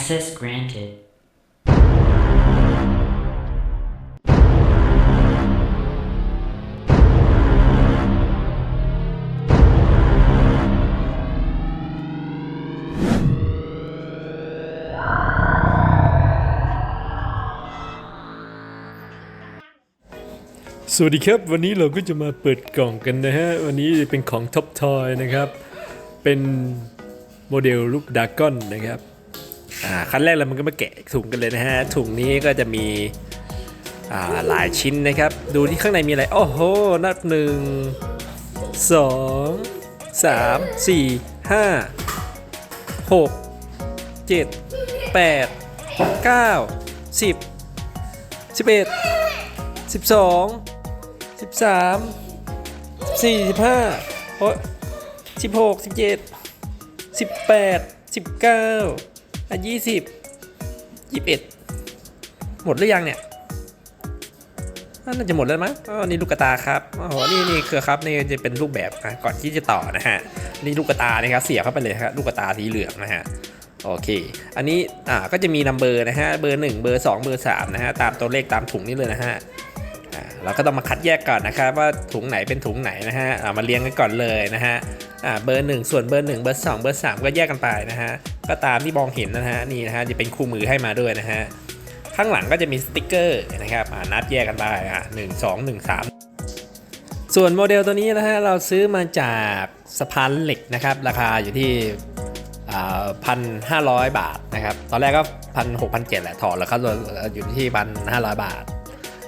Access granted. สวัสดีครับ วันนี้เราก็จะมาเปิดกล่องกันนะฮะ วันนี้เป็นของท็อปทอยนะครับ เป็นโมเดลรูปดากอนนะครับ อ่าขั้นแรกเรามันก็มาแกะถุงกันเลยนะฮะ ถุงนี้ก็จะมีอ่าหลายชิ้นนะครับ ดูที่ข้างในมีอะไร โอ้โห นับหนึ่งสองสามสี่ห้าหกเจ็ดแปดเก้าสิบสิบเอ็ดสิบสองสิบสามสี่สิบห้าโอ้สิบหกสิบเจ็ดสิบแปดสิบเก้า อะยี่สิบยี่สิบเอ็ดหมดหรือยังเนี่ยน่าจะหมดแล้วมั้งอ๋อนี่ลูกกระตาครับโอ้โหนี่นี่คือครับนี่จะเป็นรูปแบบอะก่อนที่จะต่อนะฮะนี่ลูกกระตานะครับเสียบเข้าไปเลยครับลูกกระตาสีเหลืองนะฮะโอเค อันนี้อ่าก็จะมีนัมเบอร์นะฮะเบอร์หนึ่งเบอร์สองเบอร์สามนะฮะตามตัวเลขตามถุงนี่เลยนะฮะอ่าเราก็ต้องมาคัดแยกก่อนนะครับว่าถุงไหนเป็นถุงไหนนะฮะเอามาเรียงกันก่อนเลยนะฮะ อ่าเบอร์หนึ่งส่วนเบอร์หนึ่งเบอร์สองเบอร์สามก็แยกกันไปนะฮะ ก็ตามที่มองเห็นนะฮะนี่นะฮะจะเป็นคู่มือให้มาด้วยนะฮะ ข้างหลังก็จะมีสติกเกอร์นะครับอ่านับแยกกันไปอะหนึ่งสองหนึ่งสามส่วนโมเดลตัวนี้นะฮะเราซื้อมาจากสะพานเหล็กนะครับ ราคาอยู่ที่พันห้าร้อยบาทนะครับ ตอนแรกก็พันหกพันเจ็ดแหละถอดแล้วเขาอยู่ที่พันห้าร้อยบาท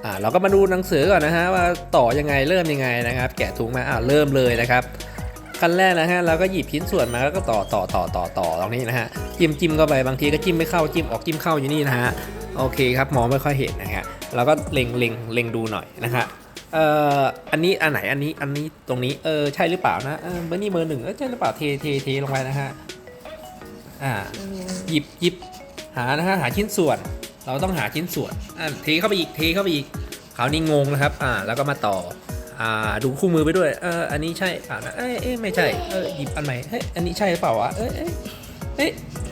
อ่าเราก็มาดูหนังสือก่อนนะฮะว่าต่อยังไงเริ่มยังไงนะครับ แกะถุงมาอ่าเริ่มเลยนะครับ ขั้นแรกนะฮะเราก็หยิบชิ้นส่วนมาแล้วก็ต่อต่อต่อต่อต่อตรงนี้นะฮะจิ้มจิ้มเข้าไปบางทีก็จิ้มไม่เข้าจิ้มออกจิ้มเข้าอยู่นี่นะฮะโอเคครับมองไม่ค่อยเห็นนะฮะเราก็เล็งเล็งเล็งดูหน่อยนะฮะเอ่ออันนี้อันไหนอันนี้อันนี้ตรงนี้เออใช่หรือเปล่านะเออเบอร์นี่เบอร์หนึ่งเออใช่หรือเปล่าเทเทเทลงไปนะฮะอ่าหยิบหยิบหานะฮะหาชิ้นส่วน เราต้องหาชิ้นส่วนอ่าเทเข้าไปอีกเทเข้าไปอีกคราวนี้งงนะครับอ่าแล้วก็มาต่อ อ่าดูคู่มือไปด้วย เออ อันนี้ใช่เปล่านะเอ้ยเอ้ยไม่ใช่ เออหยิบอันใหม่เฮ้ยอันนี้ใช่หรือเปล่าวะเอ้ยเอ้ยเอ้ย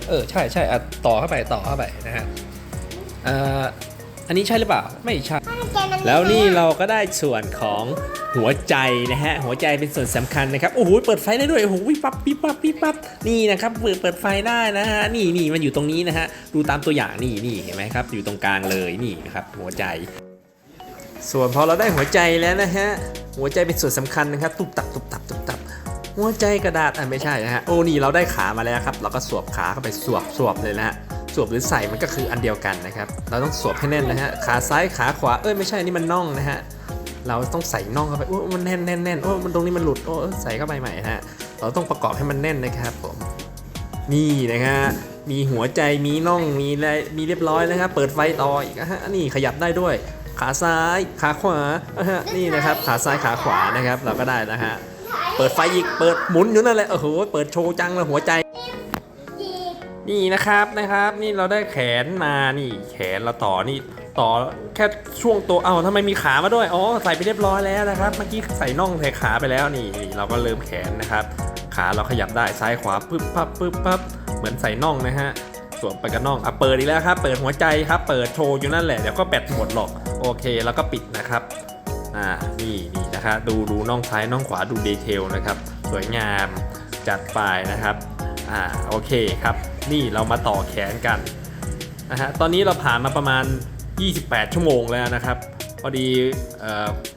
เออใช่ใช่อะต่อเข้าไปต่อเข้าไปนะฮะเอ่ออันนี้ใช่หรือเปล่าไม่ใช่ แล้วนี่เราก็ได้ส่วนของหัวใจนะฮะหัวใจเป็นส่วนสำคัญนะครับโอ้โหเปิดไฟได้ด้วยโอ้โหวิบปั๊บวิบปั๊บวิบปั๊บนี่นะครับเปิดเปิดไฟได้นะฮะนี่นี่มันอยู่ตรงนี้นะฮะดูตามตัวอย่างนี่นี่เห็นไหมครับอยู่ตรงกลางเลยนี่นะครับหัวใจ ส่วนพอเราได้หัวใจแล้วนะฮะ หัวใจเป็นส่วนสำคัญนะครับตุบตับตุบตับตุบตับ หัวใจกระดาษอะไม่ใช่นะฮะโอ้นี่เราได้ขามาแล้วครับ เราก็สวบขาเข้าไปสวบสวบเลยนะฮะสวบหรือใส่มันก็คืออันเดียวกันนะครับ เราต้องสวบให้แน่นนะฮะขาซ้ายขาขวาเอ้ยไม่ใช่นี่มันน่องนะฮะเราต้องใส่น่องเข้าไปโอ้มันแน่นแน่นแน่นโอ้มันตรงนี้มันหลุดโอ้ใส่เข้าไปใหม่นะฮะเราต้องประกอบให้มันแน่นนะครับผมนี่นะฮะมีหัวใจมีน่องมีอะไรมีเรียบร้อยนะครับเปิดไฟต่ออีกนะฮะนี่ขยับได้ด้วย ขาซ้ายขาขวานี่นะครับ ขาซ้ายขาขวานะครับ เราก็ได้นะฮะเปิดไฟอีกเปิดหมุนอยู่นั่นแหละโอ้โหเปิดโชว์จังเลยหัวใจ นี่นะครับนะครับ นี่เราได้แขนมานี่แขนเราต่อนี่ต่อแค่ช่วงตัวเอ้าทำไมมีขามาด้วยอ๋อใส่ไปเรียบร้อยแล้วนะครับเมื่อกี้ใส่น่องใส่ขาไปแล้วนี่นี่เราก็เริ่มแขนนะครับ ขาเราขยับได้ซ้ายขวาปึ๊บปั๊บปึ๊บปั๊บเหมือนใส่น่องนะฮะสวมไปกับน่องอะเปิดอีกแล้วครับ เปิดหัวใจครับ เปิดโชว์อยู่นั่นแหละเดี๋ยวก็แบตหมดหรอก โอเคแล้วก็ปิดนะครับอ่านี่นี่นะครับดูดูน่องซ้ายน่องขวาดูดีเทลนะครับสวยงามจัดไปนะครับอ่าโอเคครับ นี่เรามาต่อแขนกันนะฮะตอนนี้เราผ่านมาประมาณ 28 ชั่วโมงแล้วนะครับพอดี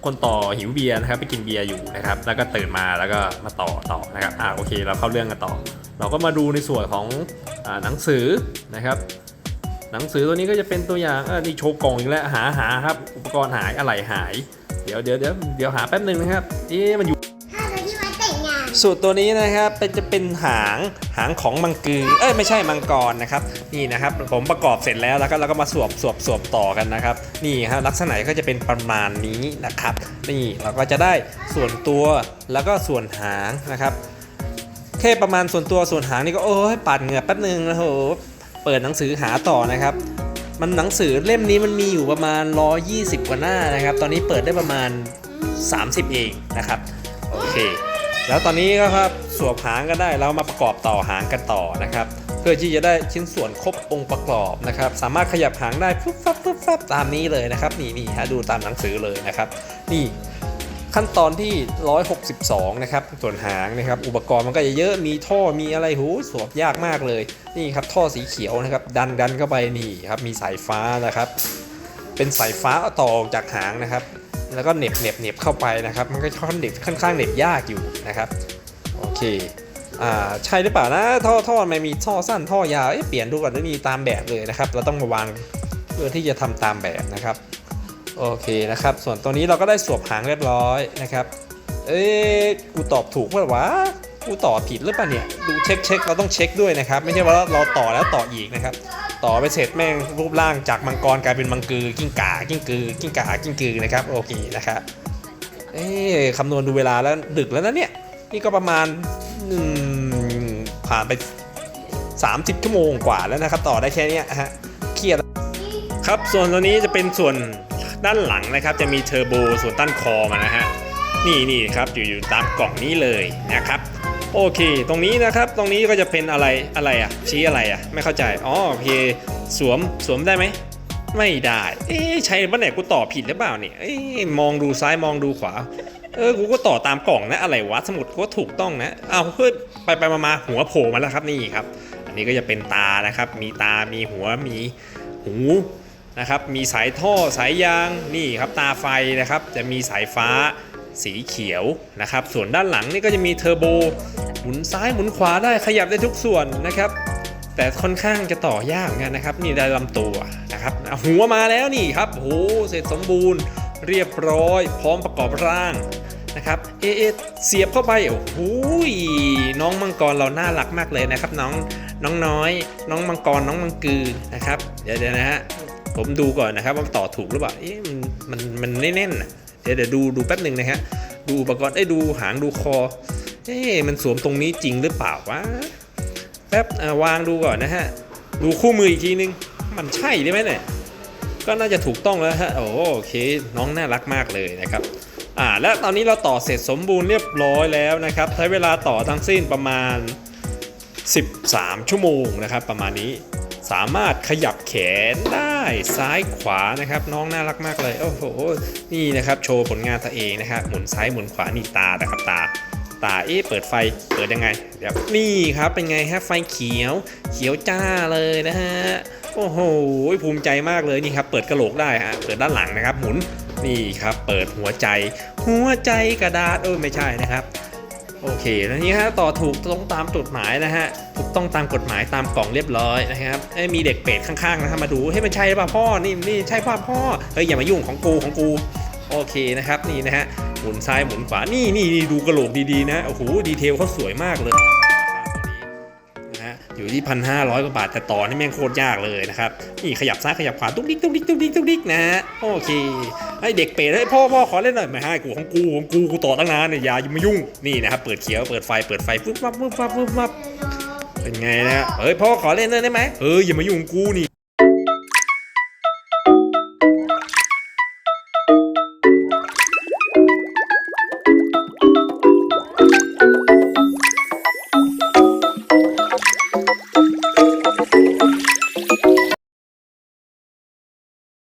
คนต่อหิวเบียร์นะครับไปกินเบียร์อยู่นะครับ แล้วก็ตื่นมาแล้วก็มาต่อต่อนะครับอ่าโอเค เราเข้าเรื่องกันต่อ เราก็มาดูในส่วนของอหนังสือนะครับ หนังสือตัวนี้ก็จะเป็นตัวอย่างเออนี่โชว์กล่องอีกแล้วหาหาครับ อุปกรณ์หายอะไรหาย เดี๋ยวเดี๋ยวเดี๋ยวเดี๋ยวหาแป๊บหนึ่งนะครับเอ๊ะมันอยู่ถ้าเราที่วัดแต่งงานสูตรตัวนี้นะครับเป็นจะเป็นหางหางของมังกือเอ้ยไม่ใช่มังกรนะครับนี่นะครับผมประกอบเสร็จแล้วแล้วก็เราก็มาสวมสวมสวมต่อกันนะครับนี่ครับลักษณะก็จะเป็นประมาณนี้นะครับ นี่เราก็จะได้ส่วนตัวแล้วก็ส่วนหางนะครับแค่ประมาณส่วนตัวส่วนหางนี่ก็โอ้ยปาดเหงื่อแป๊บนึงนะโห เปิดหนังสือหาต่อนะครับ มันหนังสือเล่มนี้มันมีอยู่ประมาณ 120 กว่าหน้านะครับ ตอนนี้เปิดได้ประมาณ 30 เองนะครับ โอเค แล้วตอนนี้ก็ครับสวมหางก็ได้เรามาประกอบต่อหางกันต่อนะครับ เพื่อที่จะได้ชิ้นส่วนครบองค์ประกอบนะครับ สามารถขยับหางได้ปุ๊บฟับปุ๊บฟับตามนี้เลยนะครับ นี่นี่ฮะดูตามหนังสือเลยนะครับ นี่ ขั้นตอนที่ 162 นะครับ ส่วนหางนะครับ อุปกรณ์มันก็จะเยอะ มีท่อ มีอะไรหูสวมยากมากเลย นี่ครับท่อสีเขียวนะครับ ดันดันเข้าไปนี่ครับ มีสายฟ้านะครับ เป็นสายฟ้าต่อออกจากหางนะครับ แล้วก็เหน็บเหน็บเหน็บเข้าไปนะครับ มันก็ค่อนเด็บค่อนข้างเหน็บยากอยู่นะครับ โอเค อ่า ใช่หรือเปล่านะ ท่อท่อมันมีท่อสั้นท่อยาว เอ๊ะ เปลี่ยนดูก่อนนี่ตามแบบเลยนะครับ เราต้องมาวางเพื่อที่จะทำตามแบบนะครับ โอเคนะครับ ส่วนตัวนี้เราก็ได้สวมหางเรียบร้อยนะครับ เอ๊ะกูตอบถูกเปล่าวะกูต่อผิดหรือเปล่าเนี่ยดูเช็คเช็คเราต้องเช็คด้วยนะครับ ไม่ใช่ว่าเราต่อแล้วต่ออีกนะครับ ต่อไปเสร็จแม่งรูปร่างจากมังกรกลายเป็นมังกือกิ้งก่ากิ้งกือกิ้งก่ากิ้งกือนะครับโอเคนะครับเอ๊ะคำนวณดูเวลาแล้วดึกแล้วนะเนี่ยนี่ก็ประมาณผ่านไป 30ชั่วโมงกว่าแล้วนะครับ ต่อได้แค่นี้ฮะเครียดครับส่วนตัวนี้จะเป็นส่วน ด้านหลังนะครับจะมีเทอร์โบส่วนต้านคอมานะฮะนี่นี่ครับอยู่อยู่ตามกล่องนี้เลยนะครับโอเค ตรงนี้นะครับ ตรงนี้ก็จะเป็นอะไร อะไรอะชี้อะไรอะไม่เข้าใจ อ๋อ โอเค สวม สวมได้ไหม ไม่ได้ เอ๊ะใช่ปะเนี่ยกูต่อผิดหรือเปล่าเนี่ยเอ๊มองดูซ้าย มองดูขวา เออ กูก็ต่อตามกล่องนะ อะไรวะ สมุดกูก็ถูกต้องนะ เอาเฮ้ยไปไปมามาหัวโผล่มาแล้วครับ นี่ครับ อันนี้ก็จะเป็นตานะครับ มีตา มีหัว มีหู นะครับมีสายท่อสายยางนี่ครับตาไฟนะครับจะมีสายฟ้าสีเขียวนะครับส่วนด้านหลังนี่ก็จะมีเทอร์โบหมุนซ้ายหมุนขวาได้ขยับได้ทุกส่วนนะครับ แต่ค่อนข้างจะต่อยากนกันนะครับนี่ได้ลำตัวนะครับอะหัวมาแล้วนี่ครับโอ้โหเสร็จสมบูรณ์เรียบร้อย พร้อมประกอบร่างนะครับเอเอเสียบเข้าไปโอ้โหน้องมังกรเราน่ารักมากเลยนะครับ น้องน้องน้อย น้องมังกรน้องมังกือนะครับ เดี๋ยวนะฮะ ผมดูก่อนนะครับว่าต่อถูกหรือเปล่าเอ๊ะมันมันมันไม่แน่นะเดี๋ยวเดี๋ยวดูดูแป๊บหนึ่งนะฮะดูอุปกรณ์ได้ดูหางดูคอเอ๊ะมันสวมตรงนี้จริงหรือเปล่าวะแป๊บอ่าวางดูก่อนนะฮะดูคู่มืออีกทีนึง มันใช่ได้ไหมเนี่ยก็น่าจะถูกต้องแล้วฮะโอโอเคน้องน่ารักมากเลยนะครับอ่าและตอนนี้เราต่อเสร็จสมบูรณ์เรียบร้อยแล้วนะครับ ใช้เวลาต่อทั้งสิ้นประมาณ 13 ชั่วโมงนะครับ ประมาณนี้ สามารถขยับแขนได้ซ้ายขวานะครับ น้องน่ารักมากเลยโอ้โหนี่นะครับโชว์ผลงานตัวเองนะครับหมุนซ้ายหมุนขวานี่ตานะครับตาตาเอ๊ะเปิดไฟเปิดยังไงเดี๋ยวนี่ครับเป็นไงฮะไฟเขียว เขียวจ้าเลยนะฮะโอ้โหภูมิใจมากเลยนี่ครับเปิดกระโหลกได้ฮะเปิดด้านหลังนะครับ หมุนนี่ครับเปิดหัวใจ หัวใจกระดาษเออไม่ใช่นะครับ โอเคแล้วนี่ฮะต่อถูกต้องตามจดหมายนะฮะถูกต้องตามกฎหมายตามกล่องเรียบร้อยนะครับไอ้มีเด็กเป็ดข้างๆนะครับมาดูให้มันใช่ป่ะพ่อนี่นี่ใช่พ่อพ่อเฮ้ยอย่ามายุ่งของกูของกูโอเคนะครับนี่นะฮะหมุนซ้ายหมุนขวานี่นี่ดูกระโหลกดีๆนะโอ้โหดีเทลเขาสวยมากเลย อยู่ที่พันห้าร้อยกว่าบาทแต่ต่อนี่แม่งโคตรยากเลยนะครับนี่ขยับซ้ายขยับขวาตุ๊กดิ๊กตุ๊กดิ๊กตุ๊กดิ๊กตุ๊กดิ๊กนะฮะโอเคไอเด็กเปรตไอพ่อพ่อขอเล่นหน่อยไม่ให้กูของกูของกูกูต่อตั้งนานเนี่ยอย่ามายุ่งนี่นะครับเปิดเขียวเปิดไฟเปิดไฟปุ๊บปั๊บปุ๊บปั๊บปุ๊บปั๊บเป็นไงนะฮะเฮ้ยพ่อขอเล่นหน่อยได้ไหมเฮ้ยอย่ามายุ่งกูนี่